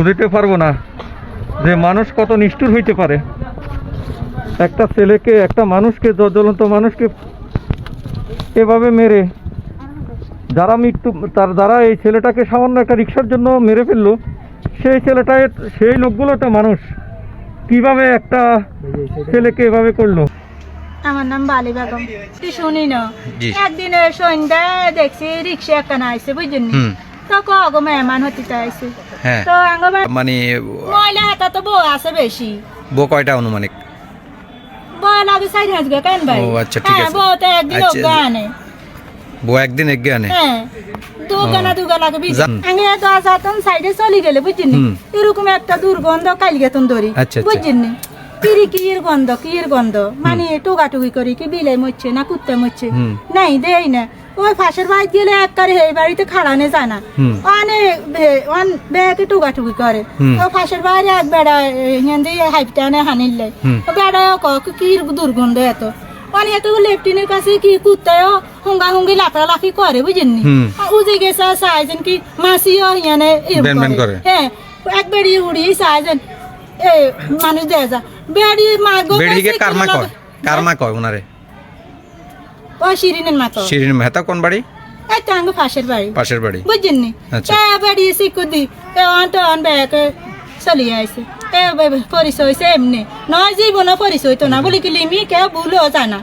বুঝতে পারব না যে মানুষ কত নিষ্ঠুর হইতে পারে। একটা ছেলেকে একটা মানুষকে জ্বলন্ত মানুষকে এভাবে মেরে যারা মৃত্যু তার যারা এই ছেলেটাকে সামান্য একটা রিক্সার জন্য মেরে ফেলল সেই ছেলেটা সেই লোকগুলো তো মানুষ। কীভাবে একটা ছেলেকে এভাবে করল? আমার নাম বালি বেগম। শুনি না একদিন সন্ধ্যায় দেখছি রিক্সা একখানা আইসে বুঝলি? মেহমান হতে আইসে হ্যাঁ তো আঙ্গবার মানে ময়লা হাতা তো বউ আছে বেশি। বউ কয়টা অনুমানিক বউ লাগে সাইড হাসবে কেন ভাই ও, আচ্ছা, ঠিক আছে। বউ তো একদিন আচ্ছা, বউ হ্যাঁ দুগানা দুগা লাগে বিজি জান। আগে সাইডে চলে গেলে। এরকম একটা দুর্গন্ধ কালকে তুমি ধরি। আচ্ছা, বুঝলি কিরি কির গন্ধ কির গন্ধ? মানে টুকাটুকি করি কি বিলাই মরছে না কুত্তে মরছে? নাই দেই না। ওই ফাঁসের বাড়িতে গেলে এক করে এই বাড়িতে খাড়ানে জানা। হুম। অনেক অন বেকে টুকাটুকি করে। ও ফাঁসের বাইরে এক বেড়া হিন্দি হাইপটা আনে হানিলে ও বেড়া কি দুর্গন্ধ এত? মানে এত লেফটিনের কাছে কি কুত্তায় হুঙ্গা হুঙ্গি লাফা লাফি করে বুঝেননি। উজে গেছে সাইজেন কি মাসিও ইয়ানে। হ্যাঁ এক বেড়ি উড়ি সাইজেন এ মানুষ দেয় যা। বেড়ি মা গো বেড়িকে কারমা কয়? কারমা কয় ওনারে ও শিরিনের মতো শিরিন মেহতা কোন বাড়ি? এই তো আঙ্গ ফাঁসের বাড়ি। পাশের বাড়ি। বুঝিনি। তা বেড়ি শিকুদি এ অন তো অন ব্যাগ চলি আইছে। এ পরিচয় হইছে এমনি। নয় জীবনও পরিচয় তো না। বলি কি লিমি কেউ ভুলও জানা।